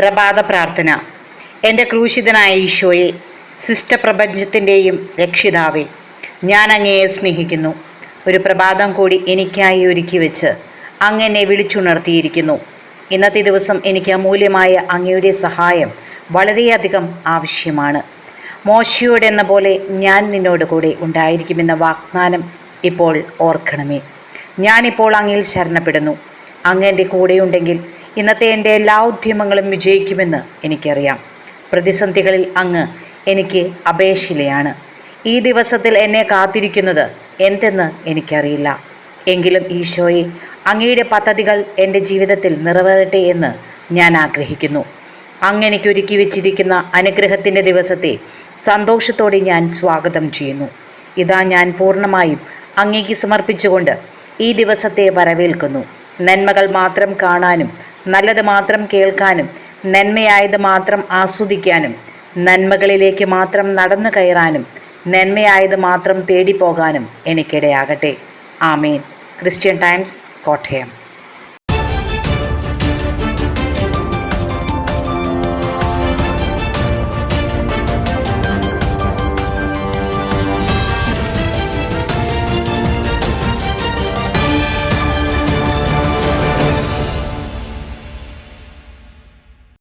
പ്രഭാത പ്രാർത്ഥന. എന്റെ ക്രൂശിതനായ ഈശോയെ സൃഷ്ടപ്രപഞ്ചത്തിന്റെയും രക്ഷിതാവേ ഞാൻ അങ്ങയെ സ്നേഹിക്കുന്നു. ഒരു പ്രഭാതം കൂടി എനിക്കായി ഒരുക്കി വെച്ച് അങ്ങ് എന്നെ വിളിച്ചുണർത്തിയിരിക്കുന്നു. ഇന്നത്തെ ദിവസം എനിക്ക് അമൂല്യമായ അങ്ങയുടെ സഹായം വളരെയധികം ആവശ്യമാണ്. മോശയോട് എന്ന പോലെ ഞാൻ നിന്നോട് കൂടെ ഉണ്ടായിരിക്കുമെന്ന വാഗ്ദാനം ഇപ്പോൾ ഓർക്കണമേ. ഞാനിപ്പോൾ അങ്ങയിൽ ശരണപ്പെടുന്നു. അങ്ങ് എന്റെ കൂടെയുണ്ടെങ്കിൽ ഇന്നത്തെ എന്റെ എല്ലാ ഉദ്യമങ്ങളും വിജയിക്കുമെന്ന് എനിക്കറിയാം. പ്രതിസന്ധികളിൽ അങ്ങ് എനിക്ക് അപേക്ഷിലയാണ്. ഈ ദിവസത്തിൽ എന്നെ കാത്തിരിക്കുന്നത് എന്തെന്ന് എനിക്കറിയില്ല. എങ്കിലും ഈശോയെ അങ്ങയുടെ പദ്ധതികൾ എന്റെ ജീവിതത്തിൽ നിറവേറട്ടെ എന്ന് ഞാൻ ആഗ്രഹിക്കുന്നു. അങ്ങ് എനിക്ക് ഒരുക്കി വെച്ചിരിക്കുന്ന അനുഗ്രഹത്തിന്റെ ദിവസത്തെ സന്തോഷത്തോടെ ഞാൻ സ്വാഗതം ചെയ്യുന്നു. ഇതാ ഞാൻ പൂർണമായും അങ്ങേക്ക് സമർപ്പിച്ചുകൊണ്ട് ഈ ദിവസത്തെ വരവേൽക്കുന്നു. നന്മകൾ മാത്രം കാണാനും നല്ലത് മാത്രം കേൾക്കാനും നന്മയായത് മാത്രം ആസ്വദിക്കാനും നന്മകളിലേക്ക് മാത്രം നടന്നു കയറാനും നന്മയായത് മാത്രം തേടിപ്പോകാനും എനിക്കിടയാകട്ടെ. ആമേൻ. Christian Times Kottayam.